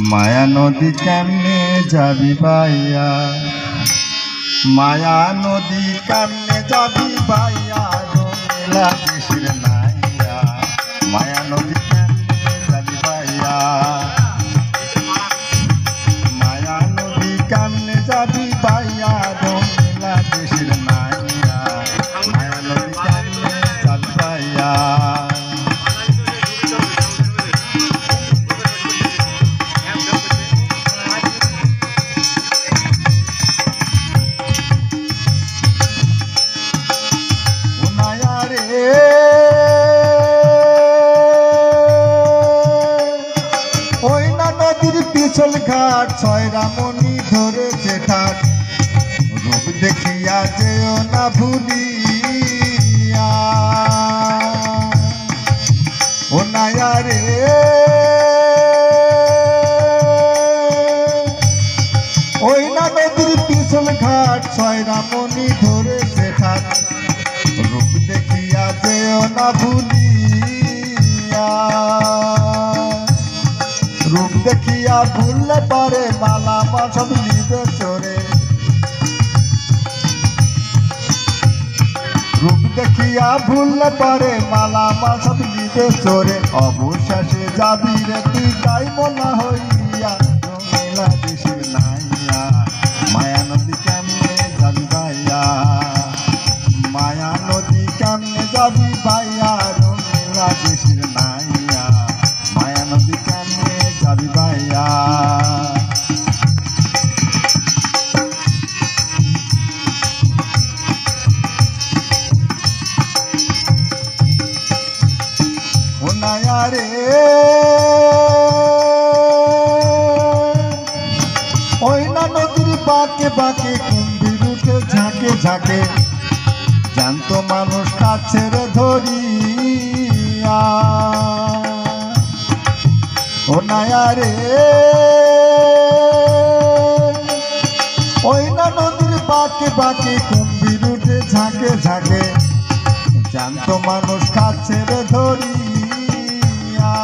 মায়া নদী কেমনে যাবি ভাইয়া? মায়া নদী কেমনে যাবি ভাইয়া? ওই না নদীর পিছল ঘাট ছয়রা মনি ধরেছে ঠাট। রূপ দেখিয়া যেও না ভুলিয়া। ওনায়া রে। ওই না নদীর পিছল ঘাট ছয়রা মনি ধরেছে ঠাট। যেও না ভুলিয়া। রূপ দেখিয়া ভুললে পারে মালা সব নিবে চোরে। রূপ দেখিয়া ভুললে পারে মালা সব নিবে চোরে। অবশেষে যাবি রে তুই যাই মনা হইয়া নাইয়া মায়া নদী কেমনে যাবি ভাইয়া রে। ওই নদীর বাঁকে বাঁকে কুম্ভীর উঠে ঝাঁকে ঝাঁকে। জ্যান্ত মানুষ কাছে রে ওনায়া রে। ওই না নদীর বাঁকে বাঁকে কুম্ভীর উঠে ঝাঁকে ঝাঁকে জ্যান্ত মানুষ কাছে রে ধরিয়া।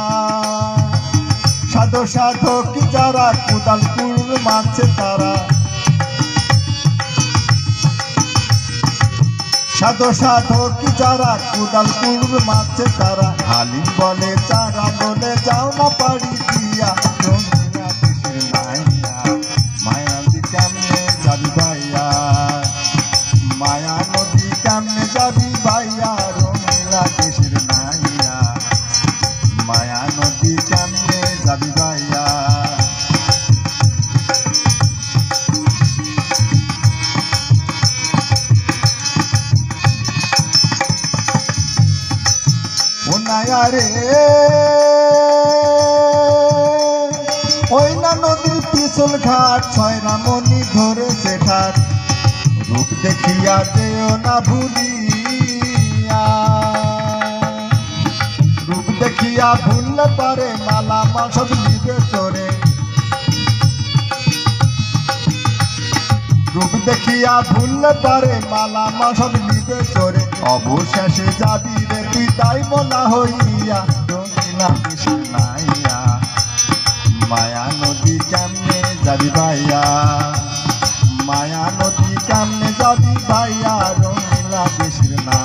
সাধু সাধক যারা কুদাল কুড় মারছে তারা সাধু সাধক যারা? কুদাল কুড় মারছে তারা। হালিম বলে চারা বলে যাও না পারি দিয়া ওনায়া রে ওই না নদীর পিছল ঘাট ছয় রামনি ধরেছে ঠাট রূপ দেখিয়া যেও না ভুলিয়া। রূপ দেখিয়া ভুললে পারে মালা মা সব নিবে চোরে। রূপ দেখিয়া ভুললে পারে মালা মা সব নিবে চোরে। অবশেষে যাবি রে তুই তাই মনা হইয়া কৃষ্ণ নাইয়া মায়া নদী কেমনে যাবি ভাইয়া? মায়া নদী কেমনে যাবি ভাইয়া? রঙিলা কৃষ্ণ নাইয়া